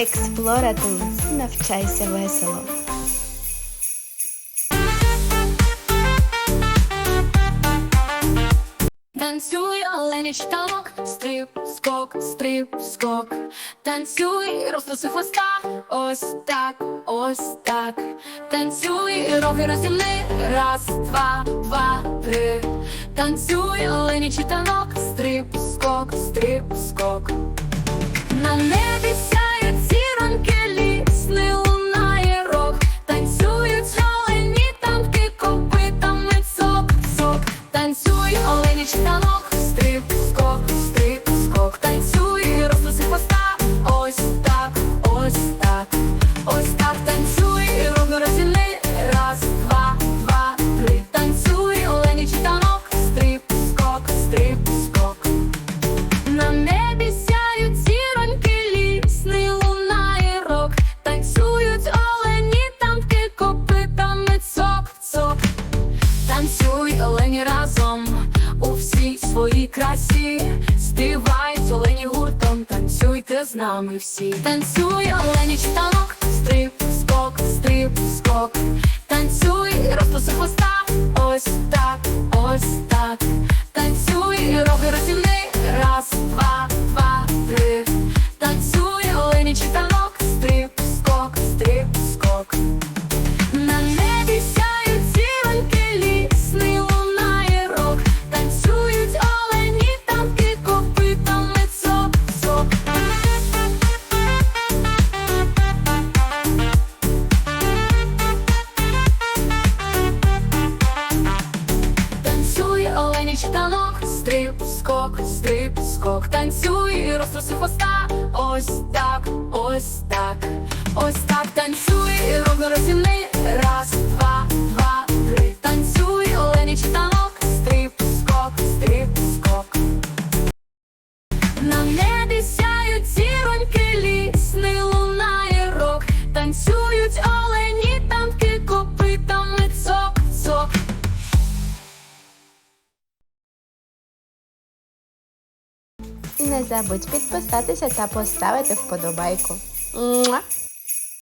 Експлоратум. Навчайся весело. Танцюй, оленяч танок, стрип, скок, стрип, скок. Танцюй, розтоси хвоста, ось так, ось так. Танцюй, роги розімни, раз, два, два, три. Танцюй, оленячий танок, стрип, скок, стрип, скок. Танцюй, оленіч танок, стрип, скок, стрип, скок. Танцюй, розноси хвоста, ось так, ось так, ось так. Танцюй, ровно розімни, раз, два, два, три. Танцюй, оленіч танок, стрип, скок, стрип, скок. На небі сяють зіроньки, лісний лунає рок. Танцюють олені, танки копитами цок, цок. Танцюй, своїй красі. Співають олені гуртом, танцюйте з нами всі. Танцюй, олені Оленіч танок, стрип, скок, стрип, скок. Танцюй, розтроси хвоста, ось так, ось так, ось так. Танцюй, ровно розімни, раз, два, два, три. Танцюй, оленіч танок, стрип, скок, стрип, скок. На небі сяють зіроньки, лісний лунає рок. Танцюють олені, Не забудь підписатися та поставити вподобайку. Муа!